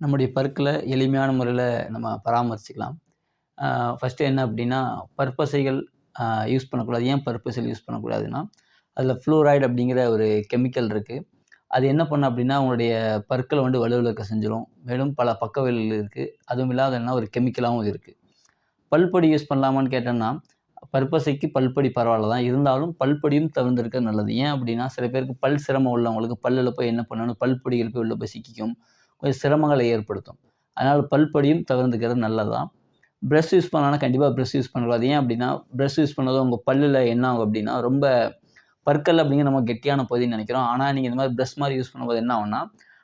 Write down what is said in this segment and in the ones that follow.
நம்முடைய பற்களை எளிமையான முறையில் நம்ம பராமரிச்சுக்கலாம். ஃபஸ்ட்டு என்ன அப்படின்னா பற்பசைகள் யூஸ் பண்ணக்கூடாது. ஏன் பற்பசைகள் யூஸ் பண்ணக்கூடாதுன்னா அதில் ஃப்ளூராய்டு அப்படிங்கிற ஒரு கெமிக்கல் இருக்குது அது என்ன பண்ணும் அப்படின்னா உங்களுடைய பற்களை வந்து வலுவிழக்க செஞ்சிடும் மேலும் பல பக்க இருக்குது அதுவும் இல்லாத என்ன ஒரு கெமிக்கலாகவும் இருக்குது பல்பொடி யூஸ் பண்ணலாமான்னு கேட்டோம்னா பற்பசைக்கு பல்பொடி பரவாயில்ல தான். இருந்தாலும் பல்பொடியும் தவிர்த்திருக்க நல்லது. ஏன் அப்படின்னா சில பேருக்கு பல் சிரமம் உள்ளவங்களுக்கு பல்லில் போய் என்ன பண்ணணும்? பல்பொடிகள் போய் உள்ள போய் சிக்கிக்கும். கொஞ்சம் சிரமங்களை ஏற்படுத்தும். அதனால் பல்படியும் தவிர்த்துக்கிறது நல்லதான் ப்ரெஷ் யூஸ் பண்ணாலும் கண்டிப்பாக ப்ரெஷ் யூஸ் பண்ணக்கூடாது. ஏன் அப்படின்னா ப்ரெஷ் யூஸ் பண்ணதும் உங்கள் பல்லில் என்ன ஆகும் அப்படின்னா ரொம்ப பற்கள் அப்படிங்கிற நம்ம கெட்டியான பகுதின்னு நினைக்கிறோம். ஆனால் நீங்கள் இந்த மாதிரி ப்ரெஷ் மாதிரி யூஸ் பண்ணும்போது என்ன ஆகும்னா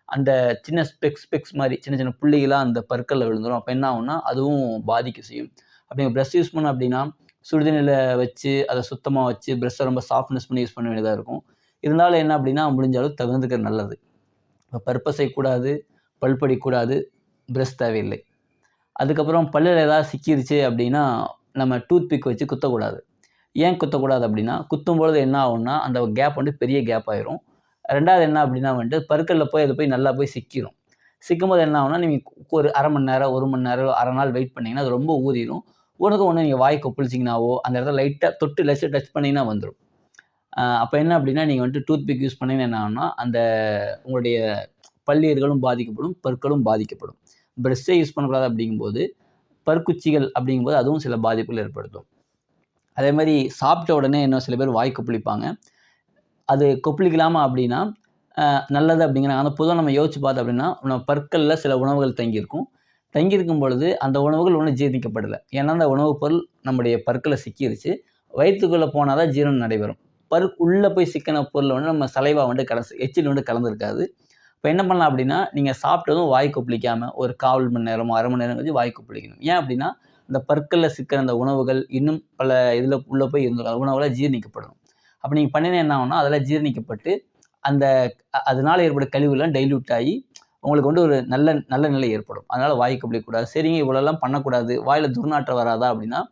அந்த சின்ன ஸ்பெக்ஸ் ஸ்பெக்ஸ் மாதிரி சின்ன சின்ன புள்ளிகளாக அந்த பற்களில் விழுந்துடும் அப்போ என்ன ஆகும்னா அதுவும் பாதிக்க செய்யும். அப்படி நீங்கள் ப்ரெஷ் யூஸ் பண்ணோம் அப்படின்னா சுடுதண்ணியில் வச்சு அதை சுத்தமாக வச்சு ப்ரெஷ்ஷை ரொம்ப சாஃப்ட்னஸ் பண்ணி யூஸ் பண்ண வேண்டியதாக இருக்கும். இருந்தாலும் என்ன அப்படின்னா முடிஞ்ச அளவு நல்லது. இப்போ பற்பசை கூடாது பல் படிக்கூடாது ப்ரெஷ் தேவையில்லை. அதுக்கப்புறம் பல்லில் ஏதாவது சிக்கிருச்சு அப்படின்னா நம்ம டூத் பிக் வச்சு குத்தக்கூடாது. ஏன் குத்தக்கூடாது அப்படின்னா குத்தும் பொழுது என்ன ஆகும்னா அந்த கேப் வந்து பெரிய கேப் ஆயிரும். ரெண்டாவது என்ன அப்படின்னா வந்துட்டு பற்களில் போய் அது போய் நல்லா போய் சிக்கிடும் சிக்கும் போது என்ன ஆகும்னா நீங்கள் ஒரு அரை மணி நேரம் ஒரு மணி நேரம் அரை நாள் வெயிட் பண்ணிங்கன்னா அது ரொம்ப ஊறிடும் உனக்கு ஒன்று நீங்கள் வாய் கொப்பளிச்சிங்கனாவோ அந்த இடத்துல லைட்டாக தொட்டு லெஸ்ட்டு டச் பண்ணிங்கன்னா வந்துடும் அப்போ என்ன அப்படின்னா நீங்கள் வந்துட்டு டூத் பிக் யூஸ் பண்ணிங்கன்னா என்ன ஆகும்னா அந்த உங்களுடைய பல்லீர்களும் பாதிக்கப்படும் பற்களும் பாதிக்கப்படும். ப்ரெஷ்ஷை யூஸ் பண்ணக்கூடாது அப்படிங்கும்போது பற்குச்சிகள் அப்படிங்கும்போது அதுவும் சில பாதிப்புகள் ஏற்படுத்தும். அதே மாதிரி சாப்பிட்ட உடனே இன்னும் சில பேர் வாய் கொப்பளிப்பாங்க. அது கொப்பளிக்கலாமா அப்படின்னா நல்லது அப்படிங்கிறாங்க ஆனால் பொதுவாக நம்ம யோசிச்சு பார்த்தோம் அப்படின்னா நம்ம பற்களில் சில உணவுகள் தங்கியிருக்கும். தங்கியிருக்கும் பொழுது அந்த உணவுகள் ஒன்றும் ஜீரணிக்கப்படலை. ஏன்னா அந்த உணவுப் பொருள் நம்முடைய பற்களை சிக்கிருச்சு. வயிற்றுக்குள்ளே போனால் தான் ஜீரணம் நடைபெறும். பரு உள்ளே போய் சிக்கின பொருளை வந்து நம்ம சலைவா வந்து கலந்து எச்சில் வந்து கலந்துருக்காது. இப்போ என்ன பண்ணலாம் அப்படின்னா நீங்கள் சாப்பிட்டதும் வாய் கொப்பளிக்காமல் ஒரு காவல் மணி நேரமோ அரை மணி நேரம் கழிச்சு வாய் கொப்பளிக்கணும். ஏன் அப்படின்னா இந்த பற்களில் சிக்கிற அந்த உணவுகள் இன்னும் பல இதில் உள்ளே போய் இருந்திருக்கும். உணவுகளை ஜீர்ணிக்கப்படணும். அப்போ நீங்கள் பண்ணினா என்ன ஆகும்னா அதெல்லாம் ஜீரணிக்கப்பட்டு அந்த அதனால் ஏற்படும் கழிவுலாம் டைல்யூட் ஆகி உங்களுக்கு வந்து ஒரு நல்ல நல்ல நிலை ஏற்படும். அதனால் வாய் கொப்பளிக்கக்கூடாது. சரிங்க இவ்வளோலாம் பண்ணக்கூடாது. வாயில் துர்நாற்றம் வராதா அப்படின்னா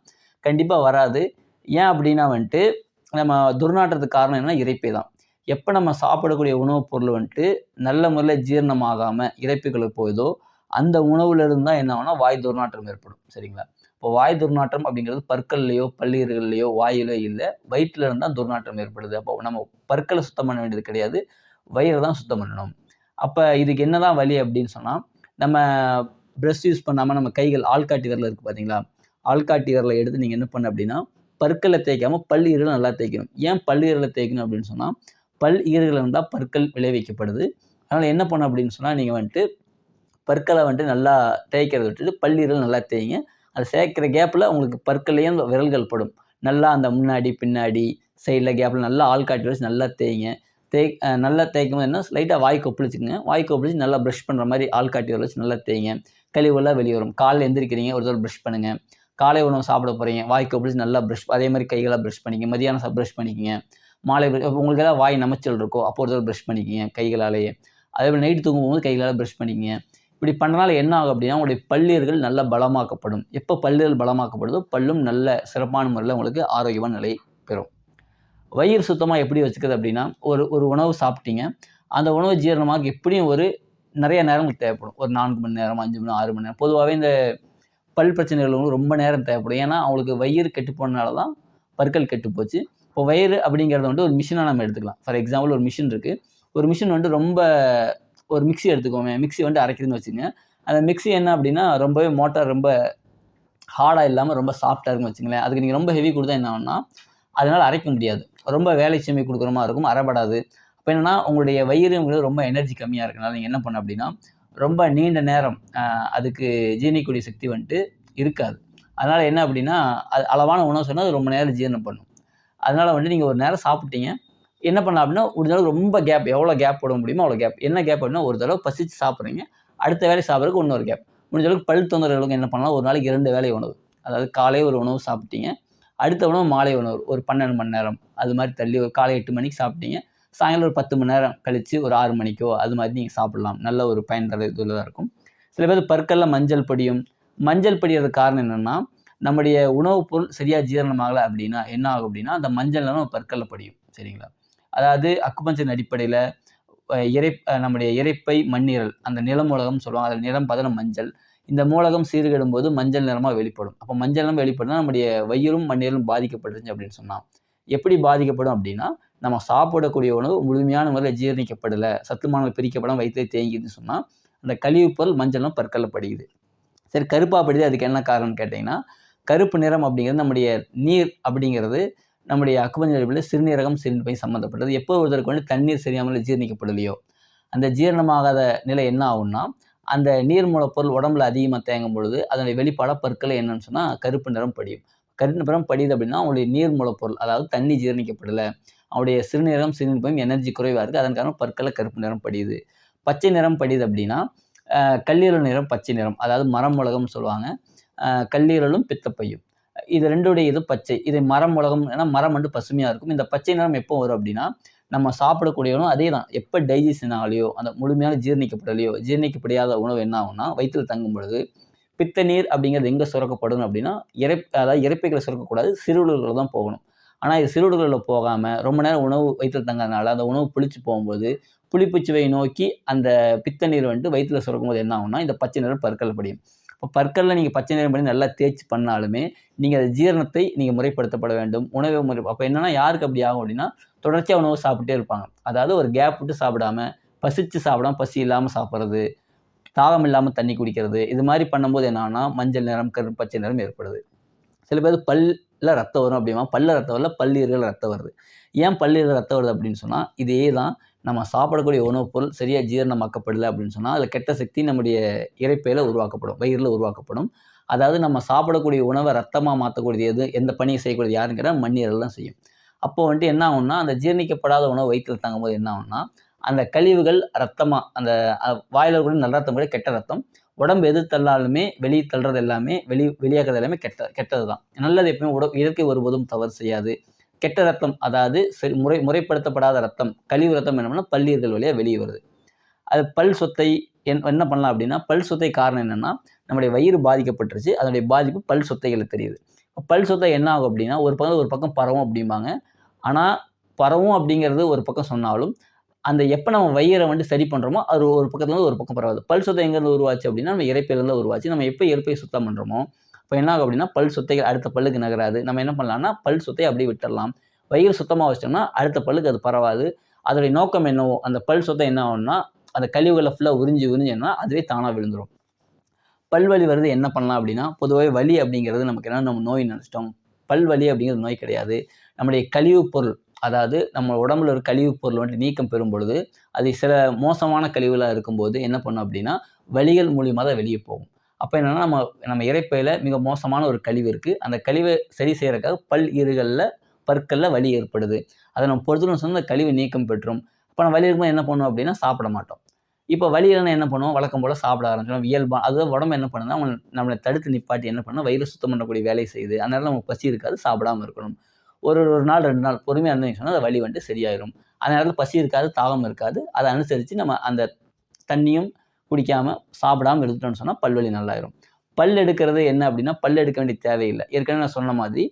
கண்டிப்பாக வராது. ஏன் அப்படின்னா வந்துட்டு நம்ம துர்நாற்றத்துக்கு காரணம் என்னன்னா இறைப்பை தான் எப்போ நம்ம சாப்பிடக்கூடிய உணவுப் பொருள் வந்துட்டு நல்ல முறையில் ஜீரணமாகாமல் இறைப்புகளுக்கு போகுதோ அந்த உணவுலேருந்து தான் என்ன ஆகும்னா வாய் துர்நாற்றம் ஏற்படும். சரிங்களா? இப்போ வாய் துர்நாற்றம் அப்படிங்கிறது பற்கள்லையோ பல்லீர்கள்லையோ வாயிலோ இல்லை வயிற்றுல இருந்தால் துர்நாற்றம் ஏற்படுது. அப்போ நம்ம பற்களை சுத்தம் பண்ண வேண்டியது கிடையாது. வயிறை தான் சுத்தம் பண்ணணும். அப்போ இதுக்கு என்ன தான் வழி அப்படின்னு சொன்னால் நம்ம ப்ரெஷ் யூஸ் பண்ணாமல் நம்ம கைகள் ஆள்காட்டி விரல் இருக்குது பார்த்தீங்களா ஆள்காட்டி விரலை எடுத்து நீங்கள் என்ன பண்ண அப்படின்னா பற்களை தேய்க்காமல் பல் நல்லா தேய்க்கணும். ஏன் பல் தேய்க்கணும் அப்படின்னு சொன்னால் பல் ஈறுகள் இருந்தால் பற்கள் விளைவிக்கப்படுது அதனால் என்ன பண்ணணும் அப்படின்னு சொன்னால் நீங்கள் வந்துட்டு பற்களை வந்துட்டு நல்லா தேய்க்கிறத விட்டுட்டு பல்லீரல் நல்லா தேய்ங்க. அதை சேர்க்குற கேப்பில் உங்களுக்கு பற்கள்லேயும் விரல்கள் படும். நல்லா அந்த முன்னாடி பின்னாடி சைடில் கேப்பில் நல்லா ஆள் காட்டி வச்சு நல்லா தேய்ங்க. தேய் நல்லா தேய்க்கும் போது என்ன லைட்டாக வாய் கொப்பளிச்சுக்கங்க. வாய் கொப்பளிச்சு நல்லா ப்ரஷ் பண்ணுற மாதிரி ஆள் காட்டி வர வச்சு நல்லா தேய்ங்க. கழிவுலாம் வெளியே வரும். காலையில் எந்திரிக்கிறீங்க ஒரு தடவை ப்ரஷ் பண்ணுங்கள் காலை உணவு சாப்பிட போகிறீங்க வாய் கொப்பளிச்சு நல்லா ப்ரஷ் அதே மாதிரி கைகளாக ப்ரஷ் பண்ணிக்கங்க. மதியானம் ப்ரஷ் பண்ணிக்கங்க. மாலை உங்களுக்கு ஏதாவது வாய் நமைச்சல் இருக்கோ அப்போ ஒரு தடவை ப்ரஷ் பண்ணிக்கிங்க கைகளாலேயே. அதே மாதிரி நைட்டு தூங்கும்போது கைகளால் ப்ரஷ் பண்ணிக்கிங்க. இப்படி பண்ணனால என்ன ஆகும் அப்படின்னா உங்களுடைய பல்லீர்கள் நல்ல பலமாக்கப்படும். எப்போ பல்லீர்கள் பலமாக்கப்படுதோ பல்லும் நல்ல சிறப்பான முறையில் உங்களுக்கு ஆரோக்கியமான நிலை பெறும். வயிறு சுத்தமாக எப்படி வச்சுக்கிறது அப்படின்னா ஒரு ஒரு உணவு சாப்பிட்டீங்க அந்த உணவு ஜீரணமாக எப்படியும் ஒரு நிறைய நேரம் உங்களுக்கு தேவைப்படும். ஒரு நான்கு மணி நேரம் அஞ்சு மணி நேரம் ஆறு மணி நேரம். பொதுவாகவே இந்த பல் பிரச்சனைகள் ரொம்ப நேரம் தேவைப்படும். ஏன்னா அவங்களுக்கு வயிறு கெட்டு போனனால தான் பற்கள் கெட்டு போச்சு. இப்போ வயிறு அப்படிங்கிறத வந்து ஒரு மிஷினாக நம்ம எடுத்துக்கலாம். ஃபார் எக்ஸாம்பிள் ஒரு மிஷின் இருக்குது ஒரு மிஷின் வந்து ரொம்ப ஒரு மிக்சி எடுத்துக்கோங்க மிக்சி வந்து அரைக்கிறதுன்னு வச்சுங்க. அந்த மிக்சி என்ன அப்படின்னா ரொம்பவே மோட்டார் ரொம்ப ஹார்டாக இல்லாமல் ரொம்ப சாஃப்டாக இருக்குன்னு வச்சுங்களேன். அதுக்கு நீங்கள் ரொம்ப ஹெவி கொடுத்தா என்ன ஆகும்னா அதனால் அரைக்க முடியாது. ரொம்ப வேலை சுமை கொடுக்குற மாதிரி இருக்கும். அறப்படாது அப்போ என்னென்னா உங்களுடைய வயிறு உங்களுக்கு ரொம்ப எனர்ஜி கம்மியாக இருக்கனால நீங்கள் என்ன பண்ண அப்படின்னா ரொம்ப நீண்ட நேரம் அதுக்கு ஜீரணிக்கூடிய சக்தி வந்துட்டு இருக்காது. அதனால் என்ன அப்படின்னா அது அளவான உணவு சொன்னால் அது ரொம்ப நேரம் ஜீரணம் பண்ணும். அதனால் வந்து நீங்கள் ஒரு நேரம் சாப்பிட்டீங்க. என்ன பண்ணலாம் அப்படின்னா ஒரு ரொம்ப கேப் எவ்வளோ கேப் போட முடியுமோ அவ்வளோ கேப் என்ன கேப் அப்படின்னா ஒரு தடவை பசிச்சு சாப்பிட்றீங்க. அடுத்த வேலை சாப்பிட்றதுக்கு இன்னொரு கேப் முடிஞ்ச அளவுக்கு பல் தொந்தரவுகளுக்கு என்ன பண்ணலாம்? ஒரு நாளைக்கு இரண்டு வேலை உணவு. அதாவது காலை ஒரு உணவு சாப்பிட்டீங்க. அடுத்த உணவு மாலை உணவு. ஒரு பன்னெண்டு மணி நேரம். அது மாதிரி தள்ளி ஒரு காலை எட்டு மணிக்கு சாப்பிட்டீங்க. சாயங்காலம் ஒரு பத்து மணி நேரம் கழித்து ஒரு ஆறு மணிக்கோ அது மாதிரி நீங்கள் சாப்பிட்லாம். நல்ல ஒரு பயன் தர இதில் தான் இருக்கும். சில பேர் பற்களில் மஞ்சள் படியும் மஞ்சள் படியறதுக்கு காரணம் என்னென்னா நம்முடைய உணவுப் பொருள் சரியாக ஜீரணமாகலை அப்படின்னா என்ன ஆகும் அப்படின்னா அந்த மஞ்சள் நிறம் பற்களில் படியும். சரிங்களா? அதாவது அக்குபஞ்சன் அடிப்படையில் இறை நம்முடைய இரைப்பை மண்ணீரல் அந்த நிலம் நிலமூலகம் சொல்லுவாங்க. அதில் நிறம் பதன மஞ்சள். இந்த மூலகம் சீர்கிடும் போது மஞ்சள் நிறமாக வெளிப்படும். அப்போ மஞ்சள் நிறம் வெளிப்படுனா நம்முடைய வயிறும் மண்ணீரலும் பாதிக்கப்படுதுச்சு அப்படின்னு சொன்னால் எப்படி பாதிக்கப்படும் அப்படின்னா நம்ம சாப்பிடக்கூடிய உணவு முழுமையான முறையில் ஜீரணிக்கப்படலை சத்துமானங்கள் பிரிக்கப்படாமல் வயிற்றிலே தேங்கிதுன்னு சொன்னால் அந்த கழிவுப் பொருள் மஞ்சளும் பற்களில் படியுது. சரி கருப்பாக படிது அதுக்கு என்ன காரணம்னு கேட்டிங்கன்னா கருப்பு நிறம் அப்படிங்கிறது நம்முடைய நீர் அப்படிங்கிறது நம்முடைய அக்குபஞ்சரிப்பில் சிறுநீரகம் சிறுநீர்ப்பை சம்மந்தப்பட்டது எப்போ ஒருத்தருக்கு வந்து தண்ணீர் சரியாமல் ஜீரணிக்கப்படலையோ அந்த ஜீரணமாகாத நிலை என்ன ஆகும்னா அந்த நீர் மூலப்பொருள் உடம்புல அதிகமாக தேங்கும் பொழுது அதனுடைய வெளிப்பாட பற்களை என்னன்னு சொன்னால் கருப்பு நிறம் படியும். கருப்பு நிறம் படியுது அப்படின்னா அவங்களுடைய நீர் மூலப்பொருள் அதாவது தண்ணி ஜீரணிக்கப்படலை. அவருடைய சிறுநீரகம் சிறுநீர்ப்பையும் எனர்ஜி குறைவாக இருக்குது அதன் காரணம் பற்களில் கருப்பு நிறம் படியுது. பச்சை நிறம் படியுது அப்படின்னா கல்லீரல் நிறம் பச்சை நிறம் அதாவது மரம் உலகம்னு சொல்லுவாங்க. கல்லீரலும் பித்தப்பையும். இது ரெண்டுடைய இது பச்சை. இது மரம் உலகம் ஏன்னா மரம் வந்து பசுமையாக இருக்கும். இந்த பச்சை நிறம் எப்போ வரும் அப்படின்னா நம்ம சாப்பிடக்கூடிய உணவு அதே தான் எப்போ டைஜஷன் ஆகலையோ அந்த முழுமையான ஜீரணிக்கப்படலையோ ஜீரணிக்கப்படாத உணவு என்ன ஆகும்னா வயிற்றில் தங்கும் பொழுது பித்த நீர் அப்படிங்கிறது எங்கே சுரக்கப்படும் அப்படின்னா இறை அதாவது இறைப்பைகளை சுரக்கக்கூடாது சிறுநீர்களில் தான் போகணும். ஆனால் இது சிறுநீர்களில் போகாமல் ரொம்ப நேரம் உணவு வயிற்றில் தங்கிறதுனால அந்த உணவு புளிச்சு போகும்போது புளிப்புச்சுவை நோக்கி அந்த பித்த நீர் வந்துட்டு வயிற்றில் சுரக்கும்போது என்ன ஆகும்னா இந்த பச்சை நிறம் பற்கள் படியும் இப்போ பற்களில் நீங்கள் பச்சை நிறம் பண்ணி நல்லா தேய்ச்சி பண்ணாலுமே நீங்கள் அது ஜீரணத்தை நீங்கள் முறைப்படுத்தப்பட வேண்டும். உணவு முறை அப்போ என்னென்னா யாருக்கு அப்படி ஆகும் அப்படின்னா தொடர்ச்சியாக உணவு சாப்பிட்டே இருப்பாங்க. அதாவது ஒரு கேப் விட்டு சாப்பிடாம பசிச்சு சாப்பிடாம பசி இல்லாமல் சாப்பிட்றது தாகம் இல்லாமல் தண்ணி குடிக்கிறது இது மாதிரி பண்ணும்போது என்னன்னா மஞ்சள் நிறம் கரு பச்சை நிறம் ஏற்படுது. சில பேர் பல்ல ரத்தம் வரும் அப்படிமா பல்ல ரத்தம் வரல பல்லீர்கள் ரத்தம் வருது. ஏன் பல்லீர்கள் ரத்தம் வருது அப்படின்னு சொன்னால் இதே தான் நம்ம சாப்பிடக்கூடிய உணவுப் பொருள் சரியாக ஜீரணமாக்கப்படலை அப்படின்னு சொன்னால் அதில் கெட்ட சக்தி நம்முடைய இறைப்பையில் உருவாக்கப்படும் வயிறில் உருவாக்கப்படும். அதாவது நம்ம சாப்பிடக்கூடிய உணவை ரத்தமாக மாற்றக்கூடியது எது எந்த பணியை செய்யக்கூடியது யாருன்னு கேட்டால் மண்ணீரல் தான் செய்யும். அப்போ வந்துட்டு என்ன ஆகும்னா அந்த ஜீரணிக்கப்படாத உணவு வயிற்றில் தங்கும்போது என்ன ஆகும்னா அந்த கழிவுகள் ரத்தமாக அந்த வாயில் கூட நல்ல ரத்தம் கூட கெட்ட ரத்தம். உடம்பு எது தள்ளாலுமே வெளியே தள்ளுறது எல்லாமே வெளி வெளியாகிறது எல்லாமே கெட்ட கெட்டது தான் நல்லது எப்பவுமே உட இயற்கை ஒருபோதும் தவறு செய்யாது. கெட்ட ரத்தம் அதாவது சரி முறை முறைப்படுத்தப்படாத ரத்தம் கழிவு ரத்தம் என்னன்னா பல்லீர்கள் வழியாக வெளியே வருது. அது பல் சொத்தை என் என்ன பண்ணலாம் அப்படின்னா பல் சொத்தை காரணம் என்னென்னா நம்முடைய வயிறு பாதிக்கப்பட்டுருச்சு அதனுடைய பாதிப்பு பல் சொத்தைகளுக்கு தெரியுது. பல் சொத்தை என்ன ஆகும் அப்படின்னா ஒரு பக்கம் ஒரு பக்கம் பரவும் அப்படிம்பாங்க. ஆனால் பரவும் அப்படிங்கிறது ஒரு பக்கம் சொன்னாலும் அந்த எப்போ நம்ம வயிறை வந்து சரி பண்ணுறோமோ அது ஒரு பக்கத்துலேருந்து ஒரு பக்கம் பரவாது. பல் சொத்தை எங்கேருந்து உருவாச்சு அப்படின்னா நம்ம இறைப்பையிலேருந்து உருவாச்சு. நம்ம எப்போ இறைப்பையை சுத்தம் பண்ணுறோமோ இப்போ என்ன ஆகும் அப்படின்னா பல் சொத்தைகள் அடுத்த பல்லுக்கு நகராது. நம்ம என்ன பண்ணலாம்னா பல் சொத்தை அப்படியே விட்டுடலாம் வயிறு சுத்தமாக வச்சிட்டோம்னா அடுத்த பல்லுக்கு அது பரவாது. அதோடைய நோக்கம் என்னவோ அந்த பல் சொத்தை என்ன ஆகும்னா அந்த கழிவுகளை ஃபுல்லாக உறிஞ்சி உறிஞ்சுன்னா அதுவே தானாக விழுந்துடும் பல்வலி வருது என்ன பண்ணலாம் அப்படின்னா பொதுவாக வலி அப்படிங்கிறது நமக்கு என்ன நம்ம நோய் நினச்சிட்டோம். பல்வலி அப்படிங்கிறது நோய் கிடையாது. நம்முடைய கழிவுப் பொருள் அதாவது நம்ம உடம்புல ஒரு கழிவுப் பொருள் வந்துட்டு நீக்கம் பெறும் பொழுது அது சில மோசமான கழிவுகளாக இருக்கும்போது என்ன பண்ணும் அப்படின்னா வலிகள் மூலியமாக தான் வெளியே போகும். அப்போ என்னென்னா நம்ம நம்ம இறைப்பையில் மிக மோசமான ஒரு கழிவு இருக்குது அந்த கழிவை சரி செய்கிறக்காக பல் ஈறுகளில் பற்களில் வலி ஏற்படுது. அதை நம்ம பொறுத்தணும் சொன்னால் அந்த கழிவு நீக்கம் பெற்றும். அப்போ நம்ம வலி இருக்கும்போது என்ன பண்ணுவோம் அப்படின்னா சாப்பிட மாட்டோம். இப்போ வலி இல்லைன்னா என்ன பண்ணுவோம்? வழக்கம் போல் சாப்பிட ஆரம்பிச்சிடும் இயல்பா அதுதான் உடம்பு என்ன பண்ணுதுன்னா நம்ம நம்மளை தடுத்து நிப்பாட்டி என்ன பண்ணணும் வயிறு சுத்தம் பண்ணக்கூடிய வேலையை செய்யுது. அதனால நமக்கு பசி இருக்காது சாப்பிடாம இருக்கணும். ஒரு ஒரு நாள் ரெண்டு நாள் பொறுமையாக இருந்தீங்கன்னு சொன்னால் அந்த வலி வந்துட்டு சரியாயிடும் அந்த நேரத்தில் பசி இருக்காது தாகம் இருக்காது. அதை அனுசரித்து நம்ம அந்த தண்ணியும் குடிக்காமல் சாப்பிடாம இருந்துட்டோம்னு சொன்னால் பல்வலி நல்லாயிரும். பல் எடுக்கிறது என்ன அப்படின்னா பல் எடுக்க வேண்டிய தேவையில்லை. ஏற்கனவே நான் சொன்ன மாதிரி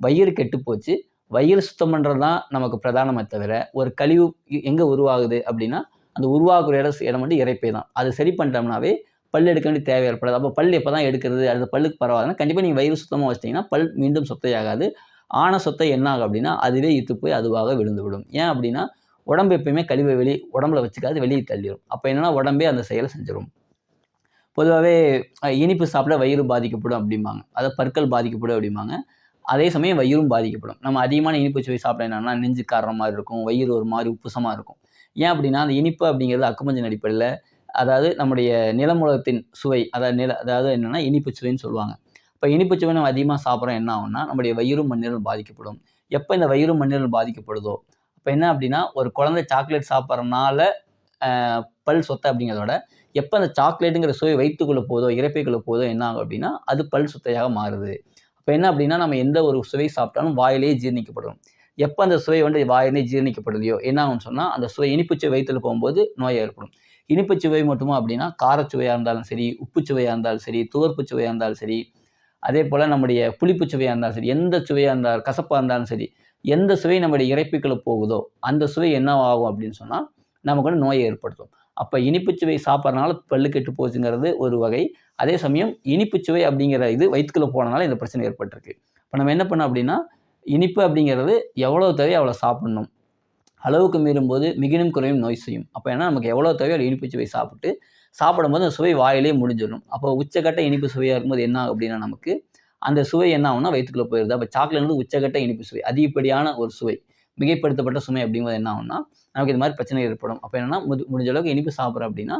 வயிறு கெட்டு போச்சு. வயிறு சுத்தம் பண்ணுறது தான் நமக்கு பிரதானமே தவிர ஒரு கழிவு எங்கே உருவாகுது அப்படின்னா அந்த உருவாகிற இடம் இடம் வந்து இறைப்பே தான். அது சரி பண்ணிட்டோம்னாவே பல் எடுக்க வேண்டிய தேவை ஏற்படாது. அப்போ பல் எப்போ தான் எடுக்கிறது அடுத்த பல்லுக்கு பரவாயில்லைன்னா கண்டிப்பாக நீங்கள் வயிறு சுத்தமாக வச்சிட்டிங்கன்னா பல் மீண்டும் சொத்தையாகாது. ஆன சொத்தை என்ன ஆகும் அப்படின்னா அதுவே இத்து போய் அதுவாக விழுந்து விடும் ஏன் அப்படின்னா உடம்பு எப்பயுமே கழிவை வெளி உடம்புல வச்சுக்காது வெளியே தள்ளிடும் அப்போ என்னன்னா உடம்பே அந்த செயலை செஞ்சிடும் பொதுவாகவே இனிப்பு சாப்பிட வயிறு பாதிக்கப்படும் அப்படிம்பாங்க. அதாவது பற்கள் பாதிக்கப்படும் அப்படிம்பாங்க. அதே சமயம் வயிறும் பாதிக்கப்படும். நம்ம அதிகமான இனிப்பு சுவை சாப்பிட என்னன்னா நெஞ்சு காரண மாதிரி இருக்கும் வயிறு ஒரு மாதிரி உப்புசமாக இருக்கும். ஏன் அப்படின்னா அந்த இனிப்பு அப்படிங்கிறது அக்குமஞ்சன் அடிப்படையில் அதாவது நம்முடைய நிலமுலகத்தின் சுவை அதாவது நில அதாவது என்னென்னா இனிப்பு சுவைன்னு சொல்லுவாங்க. இப்போ இனிப்பு சுவை நம்ம அதிகமாக சாப்பிட்றோம் என்ன ஆகும்னா நம்முடைய வயிறும் மண்ணீரல் பாதிக்கப்படும். எப்போ இந்த வயிறும் மண்ணீரல் பாதிக்கப்படுதோ இப்போ என்ன அப்படின்னா ஒரு குழந்தை சாக்லேட் சாப்பிட்றனால பல் சொத்தை அப்படிங்கிறதோட எப்போ அந்த சாக்லேட்டுங்கிற சுவை வயிற்றுக்குள்ளே போதோ இறப்பைக்குள்ளே போதோ என்ன ஆகும் அப்படின்னா அது பல் சுத்தையாக மாறுது. அப்போ என்ன அப்படின்னா நம்ம எந்த ஒரு சுவை சாப்பிட்டாலும் வாயிலேயே ஜீரணிக்கப்படும். எப்போ அந்த சுவை வந்து வாயிலே ஜீரணிக்கப்படுலையோ என்ன ஆகும்னு சொன்னால் அந்த சுவை இனிப்புச்சுவை வயிற்றில் போகும்போது நோய் ஏற்படும். இனிப்புச்சுவை மட்டுமா அப்படின்னா காரச்சுவையாக இருந்தாலும் சரி உப்புச்சுவையாக இருந்தாலும் சரி துவர்ப்பு சுவையாக இருந்தாலும் சரி அதே போல் நம்முடைய புளிப்பு சுவையாக இருந்தாலும் சரி எந்த சுவையாக இருந்தாலும் கசப்பாக இருந்தாலும் சரி எந்த சுவை நம்முடைய இறைப்புக்குள்ளே போகுதோ அந்த சுவை என்ன ஆகும் அப்படின்னு சொன்னால் நமக்கு வந்து நோயை ஏற்படுத்தும். அப்போ இனிப்புச்சுவை சாப்பிட்றனால பல்லு கெட்டு போச்சுங்கிறது ஒரு வகை. அதே சமயம் இனிப்புச்சுவை அப்படிங்கிற இது வயிற்றுக்குள்ளே போனனால இந்த பிரச்சனை ஏற்பட்டிருக்கு. இப்போ நம்ம என்ன பண்ணோம் அப்படின்னா இனிப்பு அப்படிங்கிறது எவ்வளோ தேவையோ அவ்வளோ சாப்பிடணும். அளவுக்கு மீறும்போது மிகினும் குறையும் நோய் செய்யும். அப்போ ஏன்னா நமக்கு எவ்வளோ தேவையோ அவ்வளோ இனிப்பு சுவை சாப்பிட்டு சாப்பிடும்போது அந்த சுவை வாயிலே முடிஞ்சிடும் அப்போ உச்சக்கட்ட இனிப்பு சுவையாக இருக்கும்போது என்ன ஆகும் அப்படின்னா நமக்கு அந்த சுவை என்ன ஆகும்னா வயிற்றுக்குள்ளே போயிடுது அப்போ சாக்லேட் வந்து உச்சக்கட்ட இனிப்பு சுவை அதிகப்படியான ஒரு சுவை மிகைப்படுத்தப்பட்ட சுவை அப்படிங்கும்போது என்ன ஆகும்னா நமக்கு இது மாதிரி பிரச்சனை ஏற்படும். அப்போ என்னன்னா முது முடிஞ்ச அளவுக்கு இனிப்பு சாப்பிட்றோம் அப்படின்னா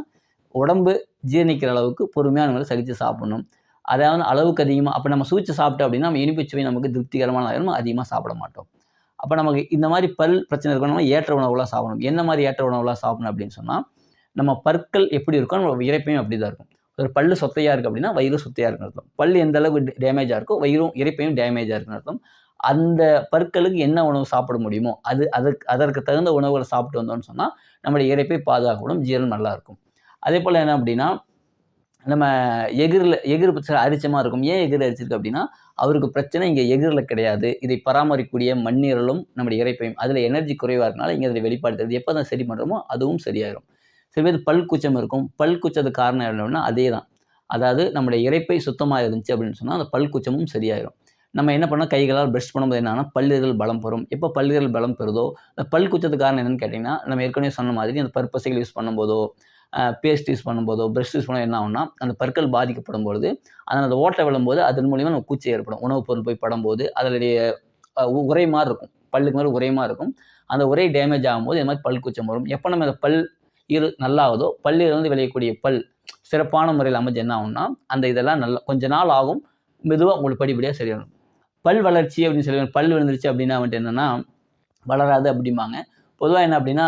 உடம்பு ஜீரணிக்கிற அளவுக்கு பொறுமையான முறையில் சகித்து சாப்பிடணும். அதாவது அளவுக்கு அதிகமாக அப்போ நம்ம சூழ்ச்சி சாப்பிட்டோம் அப்படின்னா நம்ம இனிப்பு சுவை நமக்கு திருப்திகரமான ஆயிரும் அதிகமாக சாப்பிட மாட்டோம். அப்போ நமக்கு இந்த மாதிரி பல் பிரச்சனை இருக்கணும் ஏற்ற உணவுலாம் சாப்பிடணும். என்ன மாதிரி ஏற்ற உணவுலாம் சாப்பிடணும் அப்படின்னு சொன்னால் நம்ம பற்கள் எப்படி இருக்கோ நம்ம இறைப்பையும் அப்படி தான் இருக்கும். ஒரு பல்லு சொத்தையாக இருக்குது அப்படின்னா வயிறு சொத்தையாக இருக்குன்னு அர்த்தம். பல் எந்த அளவுக்கு டேமேஜாக இருக்கோ வயிறும் இறைப்பையும் டேமேஜாக இருக்குன்னு அர்த்தம். அந்த பற்களுக்கு என்ன உணவு சாப்பிட முடியுமோ அது அதற்கு அதற்கு தகுந்த உணவுகளை சாப்பிட்டு வந்தோம்னு சொன்னால் நம்மளுடைய இறைப்பை பாதுகாக்கப்படும் ஜீரணம் நல்லாயிருக்கும் அதே போல் என்ன அப்படின்னா நம்ம எகிரில் எகிர் பிரச்சனை அரிச்சமாக இருக்கும். ஏன் எகிர் அரிச்சிருக்கு அப்படின்னா அவருக்கு பிரச்சனை இங்கே எகிரில் கிடையாது. இதை பராமரிக்கக்கூடிய மண்ணீரலும் நம்முடைய இறைப்பையும் அதில் எனர்ஜி குறைவாக இருக்கனால இங்கே அதில் வெளிப்பாடு தெரியுது. எப்போ தான் சரி பண்ணுறோமோ அதுவும் சரியாயிரும். சில பேர் பல் கூச்சம் இருக்கும். பல் கூச்சத்துக்கு காரணம் என்னன்னா அதே தான் அதாவது நம்முடைய இறைப்பை சுத்தமாக இருந்துச்சு அப்படின்னு சொன்னால் அந்த பல் கூச்சமும் சரியாயிடும் நம்ம என்ன பண்ணால் கைகளால் ப்ரஷ் பண்ணும்போது என்னன்னா பல்லுகள் பலம் பெறும். எப்போ பல்லுகள் பலம் பெறுதோ அந்த பல் குச்சத்துக்கு காரணம் என்னென்னு கேட்டிங்கன்னா நம்ம ஏற்கனவே சொன்ன மாதிரி அந்த பற்பசைகள் யூஸ் பண்ணும்போதோ பேஸ்ட் யூஸ் பண்ணும்போதோ ப்ரஷ் யூஸ் பண்ண என்ன ஆகும்னா அந்த பற்கள் பாதிக்கப்படும் பொழுது அதனால் அந்த ஓட்டை விழும்போது அதன் மூலிமா நம்ம பூச்சி ஏற்படும். உணவுப் பொருள் போய் படும்போது அதனுடைய உரை மாதிரி இருக்கும். பல்லுக்கு மாதிரி உரை மாதிரி இருக்கும். அந்த உரை டேமேஜ் ஆகும்போது இது மாதிரி பல் கூச்சம் வரும். எப்போ நம்ம அந்த பல் இரு நல்லாவதோ பல்லிலிருந்து விளையக்கூடிய பல் சிறப்பான முறையில் அமைஞ்சு என்ன ஆகும்னா அந்த இதெல்லாம் நல்லா கொஞ்ச நாள் ஆகும் மெதுவாக உங்களுக்கு படிப்படியாக சரியாகும். பல் வளர்ச்சி அப்படின்னு சொல்லி பல் விழுந்துருச்சு அப்படின்னா வந்துட்டு என்னென்னா வளராது அப்படிம்பாங்க. பொதுவாக என்ன அப்படின்னா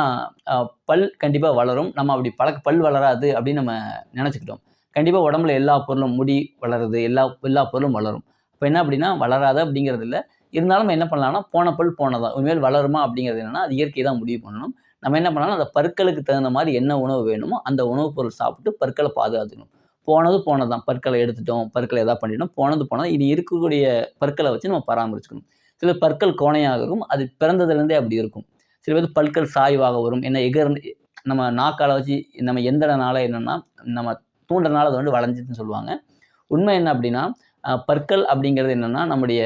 பல் கண்டிப்பாக வளரும். நம்ம அப்படி பழக்க பல் வளராது அப்படின்னு நம்ம நினச்சிக்கிட்டோம். கண்டிப்பாக உடம்புல எல்லா பொருளும் முடி வளருது எல்லா எல்லா பொருளும் வளரும். இப்போ என்ன அப்படின்னா வளராது அப்படிங்கிறது இல்லை. இருந்தாலும் என்ன பண்ணலாம்னா போன பல் போனதான். உண்மையில் வளருமா அப்படிங்கிறது என்னென்னா அது இயற்கை தான் முடிவு பண்ணணும். நம்ம என்ன பண்ணாலும்? அந்த பற்களுக்கு தகுந்த மாதிரி என்ன உணவு வேணுமோ அந்த உணவுப் பொருள் சாப்பிட்டு பற்களை பாதுகாத்துக்கணும். போனது போனது தான் பற்களை எடுத்துட்டோம். பற்களை எதாவது பண்ணிட்டோம். போனது போனது இனி இருக்கக்கூடிய பற்களை வச்சு நம்ம பராமரிச்சுக்கணும். சில பற்கள் கோணையாக இருக்கும் அது பிறந்ததுலேருந்தே அப்படி இருக்கும். சில பேர் பற்கள் சாய்வாக வரும். என்ன எகர் நம்ம நாக்கால வச்சு நம்ம எந்தனால என்னென்னா நம்ம தூண்டனால அது வந்து வளைஞ்சிதுன்னு சொல்லுவாங்க. உண்மை என்ன அப்படின்னா பற்கள் அப்படிங்கிறது என்னென்னா நம்முடைய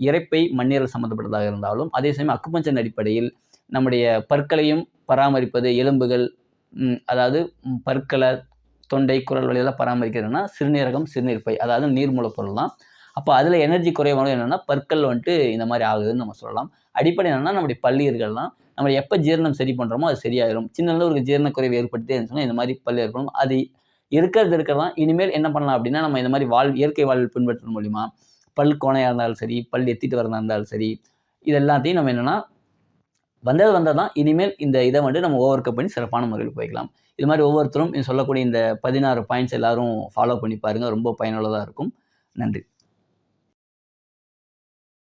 இறைப்பை மண்ணீரல் சம்மந்தப்பட்டதாக இருந்தாலும் அதே சமயம் அக்குப்பஞ்சன் அடிப்படையில் நம்முடைய பற்களையும் பராமரிப்பது எலும்புகள் அதாவது பற்களை தொண்டை குரல் வழியெல்லாம் பராமரிக்கிறதுனா சிறுநீரகம் சிறுநீர்ப்பை அதாவது நீர்மூலப் பொருள் தான். அப்போ அதில் எனர்ஜி குறைவானது என்னென்னா பற்கள் வந்துட்டு இந்த மாதிரி ஆகுதுன்னு நம்ம சொல்லலாம். அடிப்படை என்னென்னா நம்முடைய பல்லீர்கள் நம்ம எப்போ ஜீரணம் சரி பண்ணுறோமோ அது சரியாயிடும் சின்ன ஒரு ஜீரண குறைவு ஏற்படுத்தே சொன்னால் இந்த மாதிரி பள்ளி ஏற்படும். அது இருக்கிறது இருக்கிறதான் இனிமேல் என்ன பண்ணலாம் அப்படின்னா நம்ம இந்த மாதிரி வாழ் இயற்கை வாழ்வில் பின்பற்ற மூலிமா பல் கோணையாக இருந்தாலும் சரி பல் எத்திட்டு வரதா இருந்தாலும் சரி இது எல்லாத்தையும் நம்ம என்னென்னா வந்தது வந்தால் தான் இனிமேல் இந்த இதை வந்து நம்ம ஓவர் கப் பண்ணி சிறப்பான முறையில் போய்க்கலாம். இது மாதிரி ஒவ்வொருத்தரும் சொல்லக்கூடிய இந்த பதினாறு பாயிண்ட்ஸ் எல்லாரும் ஃபாலோ பண்ணி பாருங்கள் ரொம்ப பயனுள்ளதாக இருக்கும். நன்றி.